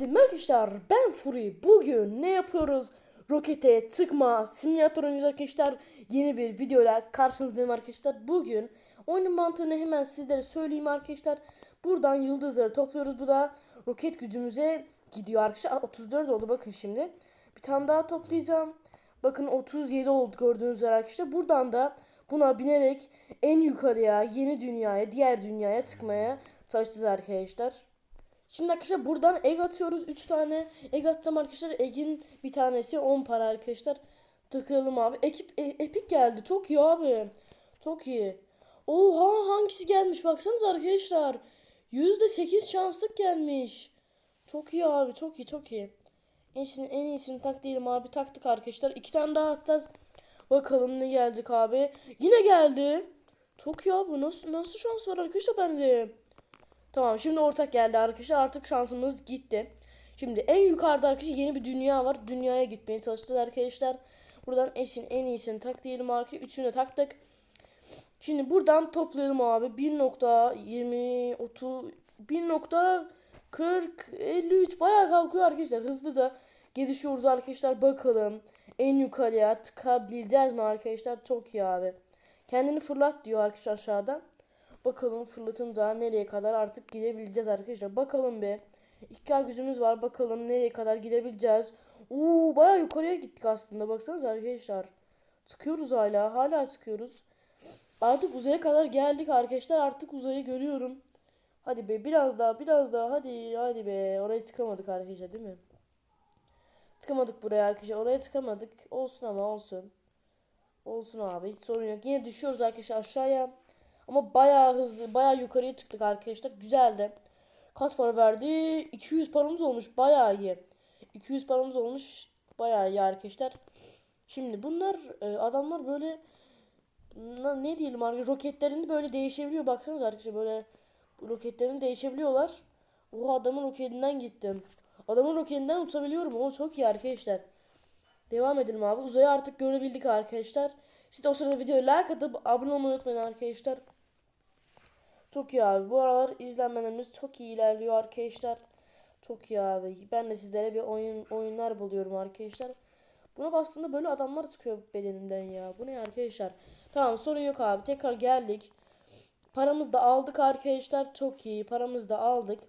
Merhaba arkadaşlar ben Furi. Bugün ne yapıyoruz? Rokete tıkma simülatör oynuyoruz arkadaşlar. Yeni bir videoyla karşınızdayım arkadaşlar. Bugün oyunun mantığını hemen sizlere söyleyeyim arkadaşlar. Buradan yıldızları topluyoruz. Bu da roket gücümüze gidiyor arkadaşlar. Aa, 34 oldu bakın şimdi. Bir tane daha toplayacağım. Bakın 37 oldu gördüğünüz üzere arkadaşlar. Buradan da buna binerek en yukarıya, yeni dünyaya, diğer dünyaya çıkmaya çalışacağız arkadaşlar. Şimdi arkadaşlar buradan egg atıyoruz. 3 tane egg atacağım arkadaşlar. Egg'in bir tanesi 10 para arkadaşlar. Tıklayalım abi. Ekip e, epik geldi. Çok iyi abi. Çok iyi. Oha hangisi gelmiş baksanıza arkadaşlar. %8 şanslık gelmiş. Çok iyi abi. Çok iyi çok iyi. En iyisini, en iyisini tak diyelim abi. Taktık arkadaşlar. İki tane daha atacağız. Bakalım ne gelecek abi. Yine geldi. Çok iyi abi. Nasıl, nasıl şans var arkadaşlar bende. Tamam şimdi ortak geldi arkadaşlar. Artık şansımız gitti. Şimdi en yukarıda arkadaşlar yeni bir dünya var. Dünyaya gitmeye çalışacağız arkadaşlar. Buradan esin en iyisini tak diyelim arkadaşlar. Üçünü taktık. Şimdi buradan toplayalım abi. 1.20 30 1.40 53 bayağı kalkıyor arkadaşlar. Hızlıca gelişiyoruz arkadaşlar. Bakalım en yukarıya tıkabileceğiz mi arkadaşlar? Çok iyi abi. Kendini fırlat diyor arkadaşlar aşağıda. Bakalım fırlatınca nereye kadar artık gidebileceğiz arkadaşlar. Bakalım be. İki gücümüz var. Bakalım nereye kadar gidebileceğiz. Oo baya yukarıya gittik aslında. Baksanıza arkadaşlar. Çıkıyoruz hala. Hala çıkıyoruz. Artık uzaya kadar geldik arkadaşlar. Artık uzayı görüyorum. Hadi be biraz daha biraz daha hadi hadi be. Oraya çıkamadık arkadaşlar değil mi? Çıkamadık buraya arkadaşlar. Oraya çıkamadık. Olsun ama olsun. Olsun abi hiç sorun yok. Yine düşüyoruz arkadaşlar aşağıya. Ama bayağı hızlı, bayağı yukarıya çıktık arkadaşlar. Güzeldi. Kaç para verdi? 200 paramız olmuş. Bayağı iyi. 200 paramız olmuş. Bayağı iyi arkadaşlar. Şimdi bunlar e, adamlar böyle ne diyelim arkadaşlar roketlerini böyle değişebiliyor. Baksanız arkadaşlar böyle roketlerini değişebiliyorlar. O adamın roketinden gittim. Adamın roketinden uçabiliyorum. O çok iyi arkadaşlar. Devam edelim abi. Uzayı artık görebildik arkadaşlar. Siz de o sırada videoyu like atıp abone olmayı unutmayın arkadaşlar. Çok iyi abi. Bu aralar izlenmelerimiz çok iyi ilerliyor arkadaşlar. Çok iyi abi. Ben de sizlere bir oyun oyunlar buluyorum arkadaşlar. Buna bastığında böyle adamlar çıkıyor bedenimden ya. Bu ne arkadaşlar? Tamam sorun yok abi. Tekrar geldik. Paramızı da aldık arkadaşlar. Çok iyi. Paramızı da aldık.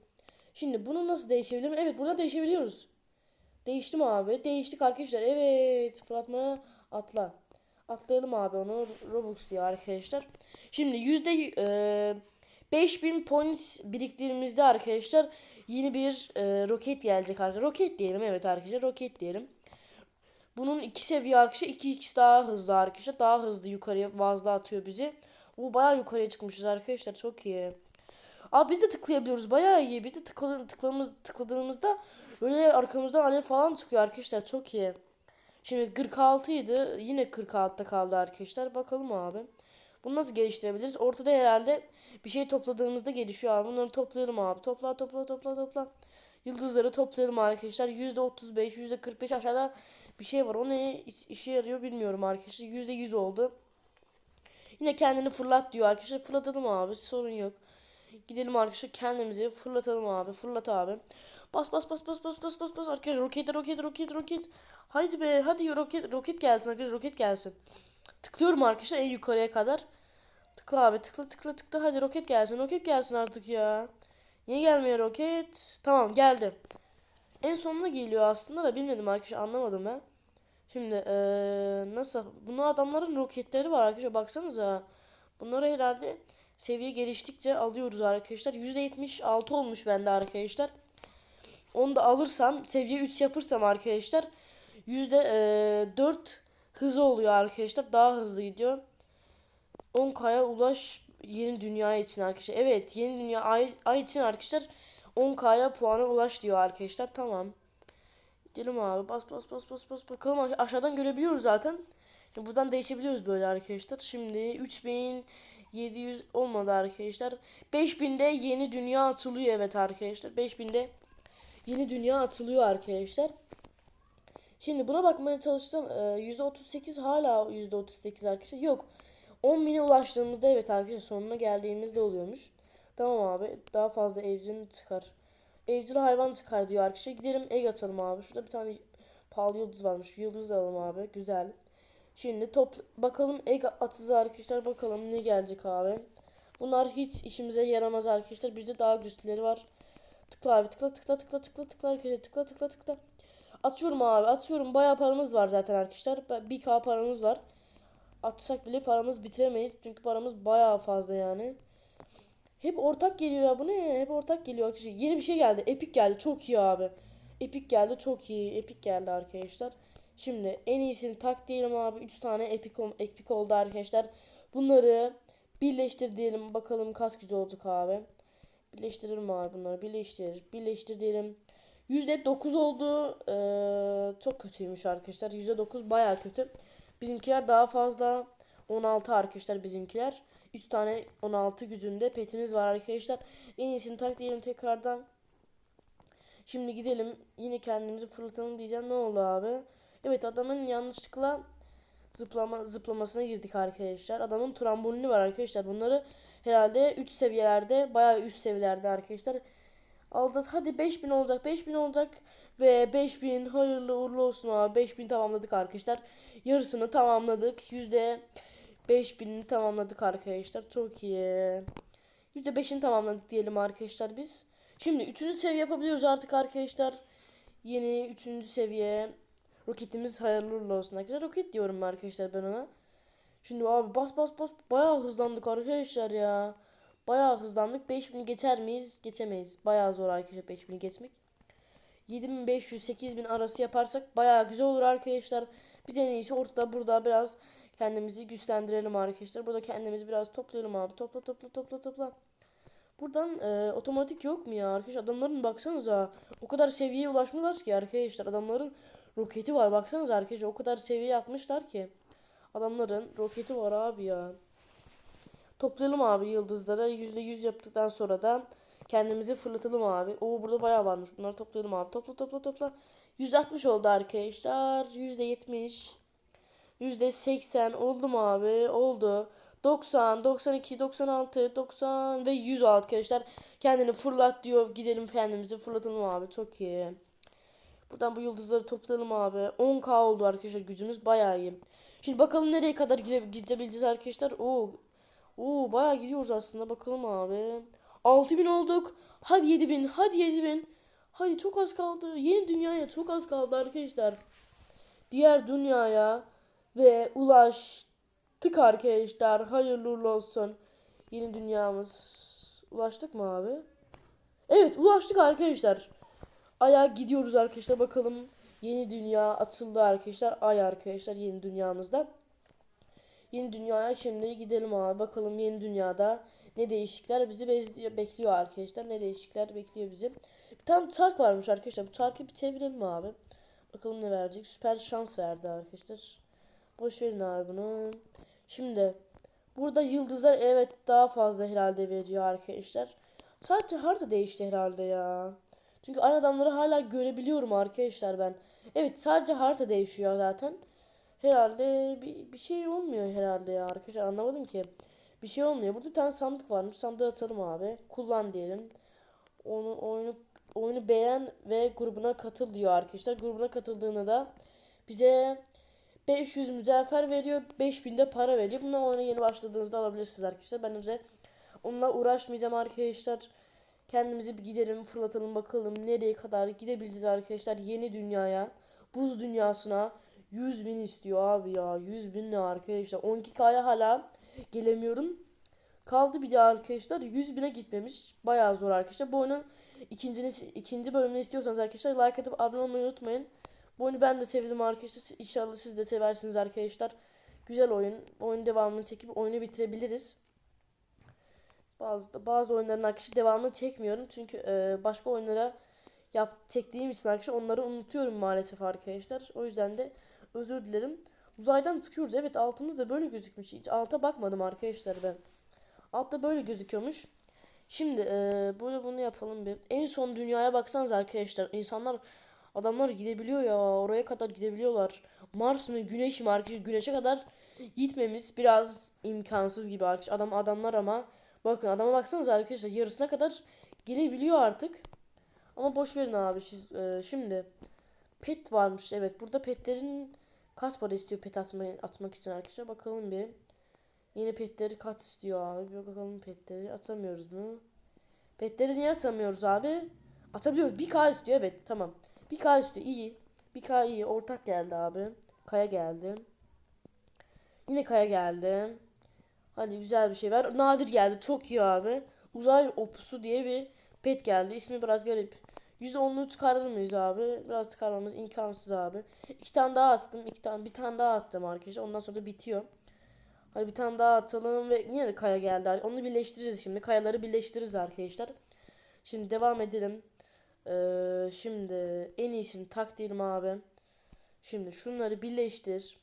Şimdi bunu nasıl değişebilirim? Evet burada değişebiliyoruz. Değiştim abi. Değiştik arkadaşlar. Evet. Fırlatmaya atla. Atlayalım abi onu. Robux diye arkadaşlar. Şimdi yüzde e, 5000 points biriktirdiğimizde arkadaşlar yeni bir e, roket gelecek arkadaşlar. Roket diyelim evet arkadaşlar. Roket diyelim. Bunun iki seviye arkadaşlar. 2x daha hızlı arkadaşlar. Daha hızlı yukarıya fazla atıyor bizi. Bu bayağı yukarıya çıkmışız arkadaşlar. Çok iyi. Abi biz de tıklayabiliyoruz. Bayağı iyi. Biz de tıkladığımız, tıkladığımızda böyle arkamızdan alev falan çıkıyor arkadaşlar. Çok iyi. Şimdi 46 idi. Yine 46'da kaldı arkadaşlar. Bakalım abi. Bunu nasıl geliştirebiliriz? Ortada herhalde bir şey topladığımızda gelişiyor abi. Bunları toplayalım abi. Topla topla topla topla. Yıldızları toplayalım arkadaşlar. %35, %45 aşağıda bir şey var. O ne iş- işe yarıyor bilmiyorum arkadaşlar. %100 oldu. Yine kendini fırlat diyor arkadaşlar. Fırlatalım abi. Sorun yok. Gidelim arkadaşlar kendimizi fırlatalım abi. Fırlat abi. Bas bas bas bas bas bas bas bas arkadaşlar roket roket roket roket. Haydi be hadi roket roket gelsin arkadaşlar roket gelsin. Tıklıyorum arkadaşlar en yukarıya kadar. Tıkla abi tıkla tıkla tıkla hadi roket gelsin roket gelsin artık ya. Niye gelmiyor roket? Tamam geldi. En sonuna geliyor aslında da bilmedim arkadaşlar anlamadım ben. Şimdi eee, nasıl? Bunu adamların roketleri var arkadaşlar baksanıza. Bunları herhalde seviye geliştikçe alıyoruz arkadaşlar. %76 olmuş bende arkadaşlar. Onu da alırsam seviye 3 yapırsam arkadaşlar %4 hızı oluyor arkadaşlar. Daha hızlı gidiyor. 10K'ya ulaş yeni dünya için arkadaşlar. Evet yeni dünya ay, ay için arkadaşlar 10K'ya puana ulaş diyor arkadaşlar. Tamam. Gidelim abi. Bas bas bas bas bas. Bakalım aş- aşağıdan görebiliyoruz zaten. Şimdi buradan değişebiliyoruz böyle arkadaşlar. Şimdi 3700 olmadı arkadaşlar. 5000'de yeni dünya atılıyor evet arkadaşlar. 5000'de yeni dünya atılıyor arkadaşlar. Şimdi buna bakmaya çalıştım. Ee, %38 hala %38 arkadaşlar. Yok. 10.000'e ulaştığımızda evet arkadaşlar sonuna geldiğimizde oluyormuş. Tamam abi. Daha fazla evcin çıkar. evcil hayvan çıkar diyor arkadaşlar. Gidelim egg atalım abi. Şurada bir tane pahalı yıldız varmış. Yıldız alalım abi. Güzel. Şimdi top bakalım egg atacağız arkadaşlar. Bakalım ne gelecek abi. Bunlar hiç işimize yaramaz arkadaşlar. Bizde daha güçlüleri var. Tıkla abi tıkla tıkla tıkla tıkla tıkla arkadaşlar. Tıkla tıkla tıkla. Atıyorum abi atıyorum. Bayağı paramız var zaten arkadaşlar. 1k paramız var. Atsak bile paramız bitiremeyiz. Çünkü paramız bayağı fazla yani. Hep ortak geliyor ya bu ne? Hep ortak geliyor arkadaşlar. Yeni bir şey geldi. Epic geldi. Çok iyi abi. Epic geldi. Çok iyi. Epic geldi arkadaşlar. Şimdi en iyisini tak diyelim abi. 3 tane epic, epic oldu arkadaşlar. Bunları birleştir diyelim. Bakalım kaç güzel olacak abi. Birleştirelim abi bunları. Birleştir. Birleştir diyelim. %9 oldu. Ee, çok kötüymüş arkadaşlar. %9 baya kötü. Bizimkiler daha fazla. 16 arkadaşlar bizimkiler. 3 tane 16 gücünde petimiz var arkadaşlar. En iyisini tak diyelim tekrardan. Şimdi gidelim. Yine kendimizi fırlatalım diyeceğim. Ne oldu abi? Evet adamın yanlışlıkla zıplama zıplamasına girdik arkadaşlar. Adamın trambolini var arkadaşlar. Bunları herhalde 3 seviyelerde bayağı üst seviyelerde arkadaşlar. Alacağız. Hadi 5000 olacak. 5000 olacak. Ve 5000 hayırlı uğurlu olsun abi. 5000 tamamladık arkadaşlar. Yarısını tamamladık. Yüzde 5000'ini tamamladık arkadaşlar. Çok iyi. %5'ini tamamladık diyelim arkadaşlar biz. Şimdi 3. seviye yapabiliyoruz artık arkadaşlar. Yeni 3. seviye roketimiz hayırlı uğurlu olsun arkadaşlar. Roket diyorum arkadaşlar ben ona. Şimdi abi bas bas bas bayağı hızlandık arkadaşlar ya. Bayağı hızlandık. 5000 geçer miyiz? Geçemeyiz. Bayağı zor arkadaşlar 5000'i geçmek. 7500-8000 arası yaparsak bayağı güzel olur arkadaşlar. Biz en iyisi ortada burada biraz kendimizi güçlendirelim arkadaşlar. Burada kendimizi biraz toplayalım abi. Topla topla topla topla. Buradan e, otomatik yok mu ya arkadaşlar? Adamların baksanıza o kadar seviyeye ulaşmışlar ki arkadaşlar. Adamların roketi var baksanıza arkadaşlar. O kadar seviye yapmışlar ki. Adamların roketi var abi ya. Toplayalım abi yıldızları. %100 yaptıktan sonra da kendimizi fırlatalım abi. Oo burada bayağı varmış. Bunları toplayalım abi. Topla topla topla. %60 oldu arkadaşlar. %70. %80 oldu mu abi? Oldu. 90, 92, 96, 90 ve 100 arkadaşlar. Kendini fırlat diyor. Gidelim kendimizi fırlatalım abi. Çok iyi. Buradan bu yıldızları toplayalım abi. 10k oldu arkadaşlar. Gücümüz bayağı iyi. Şimdi bakalım nereye kadar gide- gidebileceğiz arkadaşlar. Oo. Oo bayağı gidiyoruz aslında. Bakalım abi. 6000 olduk. Hadi 7000. Hadi 7000. Hadi çok az kaldı. Yeni dünyaya çok az kaldı arkadaşlar. Diğer dünyaya ve ulaştık arkadaşlar. Hayırlı olsun. Yeni dünyamız. Ulaştık mı abi? Evet ulaştık arkadaşlar. Ay'a gidiyoruz arkadaşlar. Bakalım yeni dünya atıldı arkadaşlar. Ay arkadaşlar yeni dünyamızda. Yeni dünyaya şimdi gidelim abi. Bakalım yeni dünyada ne değişiklikler bizi bekliyor arkadaşlar. Ne değişiklikler bekliyor bizi. Bir tane çark varmış arkadaşlar. Bu çarkı bir çevirelim abi. Bakalım ne verecek. Süper şans verdi arkadaşlar. Boş verin abi bunu. Şimdi burada yıldızlar evet daha fazla herhalde veriyor arkadaşlar. Sadece harita değişti herhalde ya. Çünkü aynı adamları hala görebiliyorum arkadaşlar ben. Evet sadece harita değişiyor zaten. Herhalde bir, bir şey olmuyor herhalde ya arkadaşlar anlamadım ki. Bir şey olmuyor. Burada bir tane sandık varmış. Sandığı atalım abi. Kullan diyelim. Onu oyunu oyunu beğen ve grubuna katıl diyor arkadaşlar. Grubuna katıldığında da bize 500 mücevher veriyor. 5000 de para veriyor. Bunu oyuna yeni başladığınızda alabilirsiniz arkadaşlar. Ben önce onunla uğraşmayacağım arkadaşlar. Kendimizi bir gidelim fırlatalım bakalım nereye kadar gidebiliriz arkadaşlar yeni dünyaya. Buz dünyasına 100 bin istiyor abi ya 100 bin ne arkadaşlar 12K'ya hala gelemiyorum. Kaldı bir de arkadaşlar 100 bine gitmemiş. Bayağı zor arkadaşlar. Bu oyunun ikinci, ikinci bölümünü istiyorsanız arkadaşlar like atıp abone olmayı unutmayın. Bu oyunu ben de sevdim arkadaşlar. İnşallah siz de seversiniz arkadaşlar. Güzel oyun. Oyun devamını çekip oyunu bitirebiliriz. Bazı bazı oyunların arkadaşlar devamını çekmiyorum. Çünkü e, başka oyunlara yap çektiğim için arkadaşlar onları unutuyorum maalesef arkadaşlar. O yüzden de özür dilerim. Uzaydan çıkıyoruz. Evet altımız da böyle gözükmüş. Hiç alta bakmadım arkadaşlar ben. Altta böyle gözüküyormuş. Şimdi e, böyle bunu yapalım bir. En son dünyaya baksanız arkadaşlar. insanlar adamlar gidebiliyor ya. Oraya kadar gidebiliyorlar. Mars mı Güneş mi arkadaşlar? Güneşe kadar gitmemiz biraz imkansız gibi arkadaşlar. Adam adamlar ama bakın adama baksanız arkadaşlar yarısına kadar gelebiliyor artık. Ama boş verin abi siz e, şimdi pet varmış. Evet burada petlerin kaç para istiyor pet atmayı, atmak için arkadaşlar. Bakalım bir. Yeni petleri kaç istiyor abi? Bir bakalım petleri. Atamıyoruz mu? Petleri niye atamıyoruz abi? Atabiliyoruz. 1K istiyor evet tamam. 1K istiyor iyi. 1K iyi. Ortak geldi abi. Kaya geldi. Yine Kaya geldi. Hadi güzel bir şey ver. Nadir geldi. Çok iyi abi. Uzay opusu diye bir pet geldi. İsmi biraz garip. %10'unu çıkarır mıyız abi? Biraz çıkarmamız imkansız abi. İki tane daha attım. iki tane, bir tane daha attım arkadaşlar. Ondan sonra da bitiyor. Hadi bir tane daha atalım ve de kaya geldi. Onu birleştiririz şimdi. Kayaları birleştiririz arkadaşlar. Şimdi devam edelim. Ee, şimdi en iyisini tak diyelim abi. Şimdi şunları birleştir.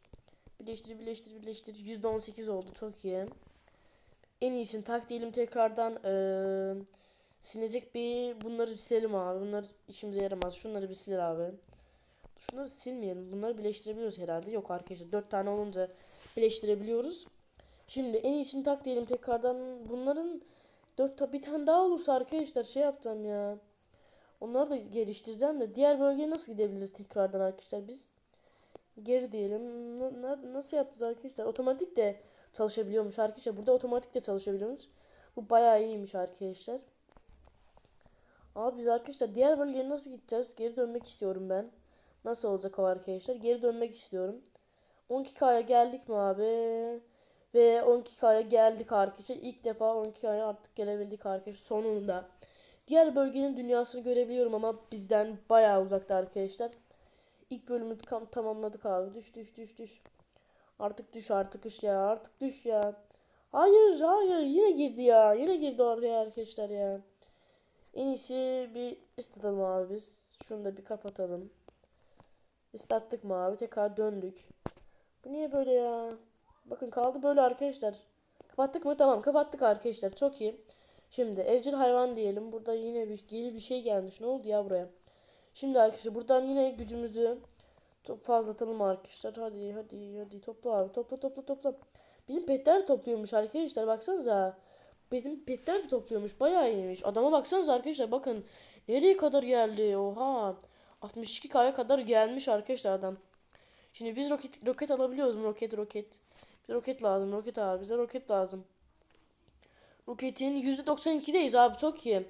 Birleştir, birleştir, birleştir. %18 oldu. Çok iyi. En iyisini tak diyelim tekrardan. Ee, silecek bir bunları silelim abi. Bunlar işimize yaramaz. Şunları bir sil abi. Şunları silmeyelim. Bunları birleştirebiliyoruz herhalde. Yok arkadaşlar. 4 tane olunca birleştirebiliyoruz. Şimdi en iyisini tak diyelim tekrardan. Bunların 4 bir tane daha olursa arkadaşlar şey yapacağım ya. Onları da geliştireceğim de diğer bölgeye nasıl gidebiliriz tekrardan arkadaşlar biz? Geri diyelim. Nasıl yapacağız arkadaşlar? Otomatik de çalışabiliyormuş arkadaşlar. Burada otomatik de çalışabiliyormuş. Bu bayağı iyiymiş arkadaşlar. Abi biz arkadaşlar diğer bölgeye nasıl gideceğiz? Geri dönmek istiyorum ben. Nasıl olacak o arkadaşlar? Geri dönmek istiyorum. 12K'ya geldik mi abi? Ve 12K'ya geldik arkadaşlar. İlk defa 12K'ya artık gelebildik arkadaşlar sonunda. Diğer bölgenin dünyasını görebiliyorum ama bizden bayağı uzakta arkadaşlar. İlk bölümü tam tamamladık abi. Düş düş düş düş. Artık düş artık iş ya. Artık düş ya. Hayır hayır yine girdi ya. Yine girdi oraya arkadaşlar ya. En iyisi bir istatalım abi biz. Şunu da bir kapatalım. İstattık mı abi? Tekrar döndük. Bu niye böyle ya? Bakın kaldı böyle arkadaşlar. Kapattık mı? Tamam kapattık arkadaşlar. Çok iyi. Şimdi evcil hayvan diyelim. Burada yine bir yeni bir şey gelmiş. Ne oldu ya buraya? Şimdi arkadaşlar buradan yine gücümüzü fazlatalım arkadaşlar. Hadi hadi hadi topla abi. Topla topla topla. Bizim petler topluyormuş arkadaşlar. Baksanıza. Bizim petler de topluyormuş. Bayağı iyiymiş. Adama baksanıza arkadaşlar. Bakın. Nereye kadar geldi? Oha. 62K'ya kadar gelmiş arkadaşlar adam. Şimdi biz roket roket alabiliyoruz mu? Roket roket. Bize roket lazım. Roket abi. Bize roket lazım. Roketin %92'deyiz abi. Çok iyi.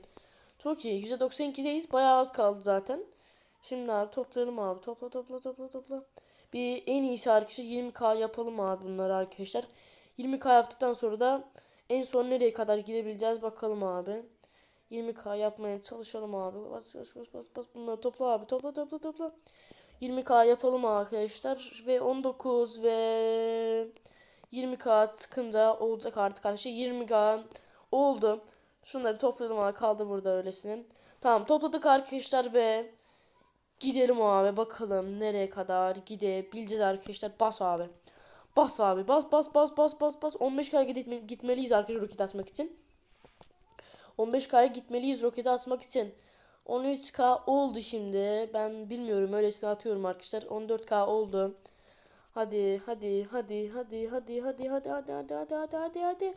Çok iyi. %92'deyiz. Bayağı az kaldı zaten. Şimdi abi toplayalım abi. Topla topla topla topla. Bir en iyisi arkadaşlar 20k yapalım abi bunları arkadaşlar. 20k yaptıktan sonra da en son nereye kadar gidebileceğiz bakalım abi. 20k yapmaya çalışalım abi. Bas bas bas bas bas bunları topla abi. Topla topla topla. 20k yapalım arkadaşlar ve 19 ve 20k çıkınca olacak artık arkadaşlar. 20k oldu. Şunları bir toplayalım abi. Kaldı burada öylesine. Tamam topladık arkadaşlar ve gidelim abi bakalım nereye kadar gidebileceğiz arkadaşlar. Bas abi. Bas abi. Bas bas bas bas bas bas. 15K'ya gitme, gitmeliyiz arkadaşlar roket atmak için. 15K'ya gitmeliyiz roket atmak için. 13K oldu şimdi. Ben bilmiyorum öylesine atıyorum arkadaşlar. 14K oldu. Hadi hadi hadi hadi hadi hadi hadi hadi hadi hadi hadi hadi hadi.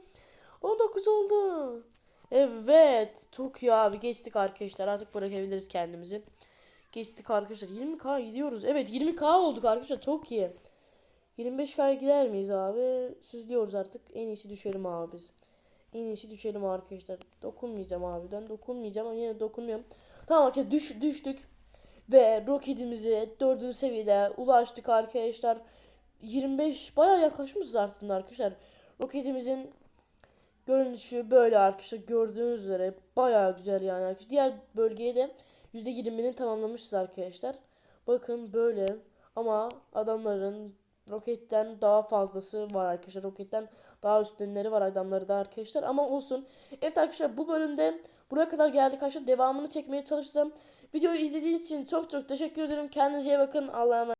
19 oldu. Evet. Çok iyi abi. Geçtik arkadaşlar. Artık bırakabiliriz kendimizi. Geçtik arkadaşlar. 20k gidiyoruz. Evet 20k olduk arkadaşlar. Çok iyi. 25k'ya gider miyiz abi? Süzlüyoruz artık. En iyisi düşelim abi biz. En iyisi düşelim arkadaşlar. Dokunmayacağım abi. Ben dokunmayacağım ama yine dokunmuyorum. Tamam arkadaşlar düş, düştük. Ve roketimizi 4. seviyede ulaştık arkadaşlar. 25 bayağı yaklaşmışız aslında arkadaşlar. Roketimizin görünüşü böyle arkadaşlar. Gördüğünüz üzere bayağı güzel yani arkadaşlar. Diğer bölgeye de %20'ni tamamlamışız arkadaşlar. Bakın böyle ama adamların roketten daha fazlası var arkadaşlar. Roketten daha üstünleri var adamları da arkadaşlar. Ama olsun. Evet arkadaşlar bu bölümde buraya kadar geldik arkadaşlar. Devamını çekmeye çalışacağım. Videoyu izlediğiniz için çok çok teşekkür ederim. Kendinize iyi bakın. Allah'a emanet.